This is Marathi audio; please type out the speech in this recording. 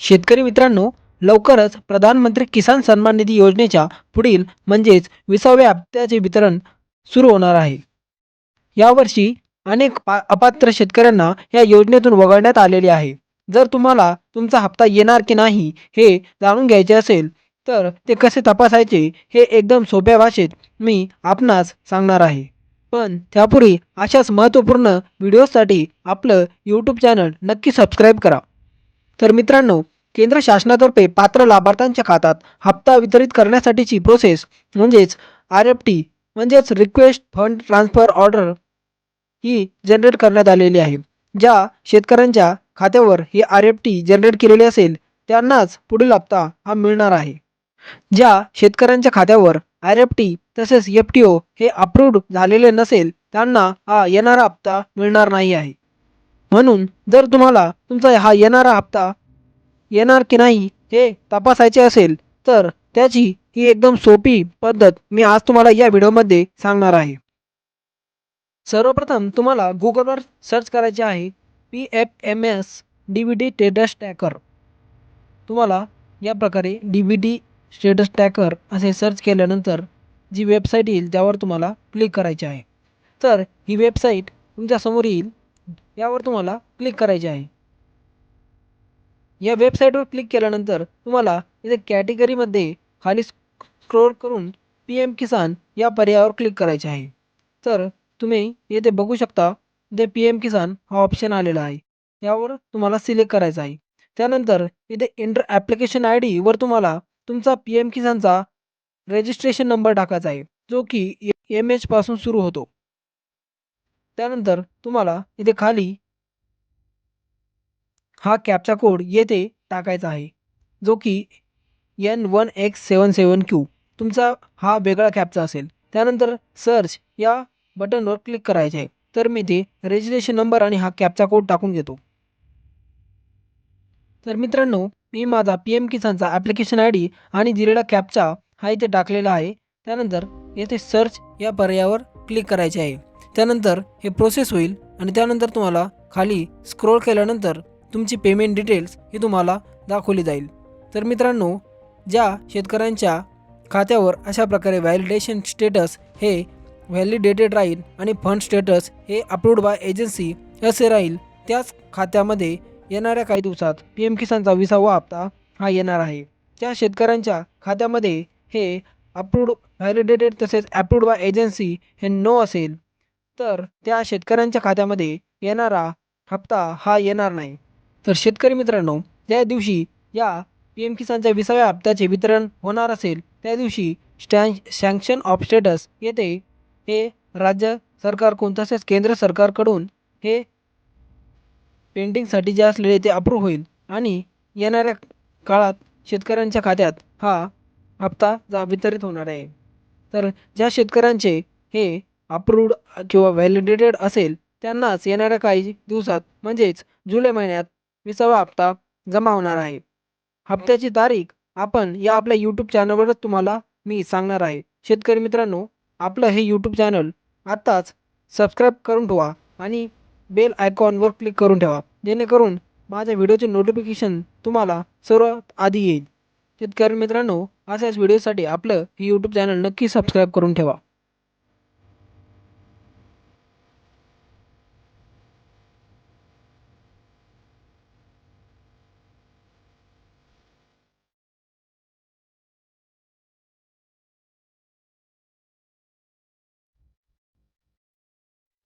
शेतकरी मित्रांनो लवकरच प्रधानमंत्री किसान सन्मान निधी योजनेच्या पुढील म्हणजेच विसाव्या हप्त्याचे वितरण सुरू होणार आहे. यावर्षी अनेक पा अपात्र शेतकऱ्यांना या योजनेतून वगळण्यात आलेले आहे. जर तुम्हाला तुमचा हप्ता येणार की नाही हे जाणून घ्यायचे असेल तर ते कसे तपासायचे हे एकदम सोप्या भाषेत मी आपणास सांगणार आहे. पण त्यापूर्वी अशाच महत्त्वपूर्ण व्हिडिओसाठी आपलं यूट्यूब चॅनल नक्की सबस्क्राईब करा. तर मित्रांनो केंद्र शासनातर्फे पात्र लाभार्थ्यांच्या खात्यात हप्ता वितरित करण्यासाठीची प्रोसेस म्हणजेच आर एफ टी म्हणजेच रिक्वेस्ट फंड ट्रान्सफर ऑर्डर ही जनरेट करण्यात आलेली आहे. ज्या शेतकऱ्यांच्या खात्यावर ही आर एफ टी जनरेट केलेली असेल त्यांनाच पुढील हप्ता हा मिळणार आहे. ज्या शेतकऱ्यांच्या खात्यावर आर एफ टी तसेच एफ टी ओ हे अप्रूव्ड झालेले नसेल त्यांना हा येणारा हप्ता मिळणार नाही आहे. म्हणून जर तुम्हाला तुमचा हा येणारा हप्ता येणार की नाही हे तपासायचे असेल तर त्याची ही एकदम सोपी पद्धत मी आज तुम्हाला या व्हिडिओमध्ये सांगणार आहे. सर्वप्रथम तुम्हाला गुगलवर सर्च करायचे आहे P F M S D V D status tracker तुम्हाला या प्रकारे D V D status tracker असे सर्च केल्यानंतर जी वेबसाईट येईल त्यावर तुम्हाला क्लिक करायचे आहे. तर ही वेबसाईट तुमच्यासमोर येईल. यावर तुम्हाला क्लिक करायचे आहे. या वेबसाईटवर क्लिक केल्यानंतर तुम्हाला इथे कॅटेगरीमध्ये खाली स्क्रोल करून पी एम किसान या पर्यायावर क्लिक करायचे आहे. तर तुम्ही येथे बघू शकता इथे पी एम किसान हा ऑप्शन आलेला आहे. यावर तुम्हाला सिलेक्ट करायचा आहे. त्यानंतर इथे इंटर ॲप्लिकेशन आय डीवर तुम्हाला तुमचा पी एम किसानचा रजिस्ट्रेशन नंबर टाकायचा आहे जो की एम एचपासून सुरू होतो. त्यानंतर तुम्हाला इथे खाली हा कॅपचा कोड येथे टाकायचा आहे जो की N one X seven seven Q तुमचा हा वेगळा कॅपचा असेल. त्यानंतर सर्च या बटनवर क्लिक करायचे आहे. तर मी ते रजिस्ट्रेशन नंबर आणि हा कॅपचा कोड टाकून घेतो. तर मित्रांनो मी माझा पी एम किसानचा ॲप्लिकेशन आय डी आणि दिलेला कॅपचा हा इथे टाकलेला आहे. त्यानंतर येथे सर्च या पर्यायावर क्लिक करायचे आहे. त्यानंतर हे प्रोसेस होईल आणि त्यानंतर तुम्हाला खाली स्क्रोल केल्यानंतर तुमची पेमेंट डिटेल्स ही तुम्हाला दाखवली जाईल. तर मित्रांनो ज्या शेतकऱ्यांच्या खात्यावर अशा प्रकारे व्हॅलिडेशन स्टेटस हे व्हॅलिडेटेड राहील आणि फंड स्टेटस हे अप्रूव्ड बाय एजन्सी असे राहील त्याच खात्यामध्ये येणाऱ्या काही दिवसात पी एम किसानचा विसावा हप्ता हा येणार आहे. त्या शेतकऱ्यांच्या खात्यामध्ये हे अप्रूव्ड व्हॅलिडेटेड तसेच अप्रूव्ड बाय एजन्सी हे नो असेल तर त्या शेतकऱ्यांच्या खात्यामध्ये येणारा हप्ता हा येणार नाही. तर शेतकरी मित्रांनो ज्या दिवशी या पी एम किसानच्या विसाव्या हप्त्याचे वितरण होणार असेल त्या दिवशी स्टॅ सँक्शन ऑफ स्टेटस येते. हे राज्य सरकारकडून तसेच केंद्र सरकारकडून हे पेंटिंगसाठी जे असलेले ते अप्रूव्ह होईल आणि येणाऱ्या काळात शेतकऱ्यांच्या खात्यात हा हप्ता जा वितरित होणार आहे. तर ज्या शेतकऱ्यांचे हे अप्रूव्ड किंवा व्हॅलिडेटेड असेल त्यांनाच येणाऱ्या काही दिवसात म्हणजेच जुलै महिन्यात विसावा हप्ता जमा होणार आहे. हप्त्याची तारीख आपण या आपल्या यूट्यूब चॅनलवरच तुम्हाला मी सांगणार आहे. शेतकरी मित्रांनो आपलं हे यूट्यूब चॅनल आत्ताच सबस्क्राईब करून ठेवा आणि बेल आयकॉनवर क्लिक करून ठेवा. जेणेकरून माझ्या व्हिडिओचे नोटिफिकेशन तुम्हाला सर्वात आधी येईल. शेतकरी मित्रांनो अशाच व्हिडिओसाठी आपलं हे यूट्यूब चॅनल नक्की सबस्क्राईब करून ठेवा.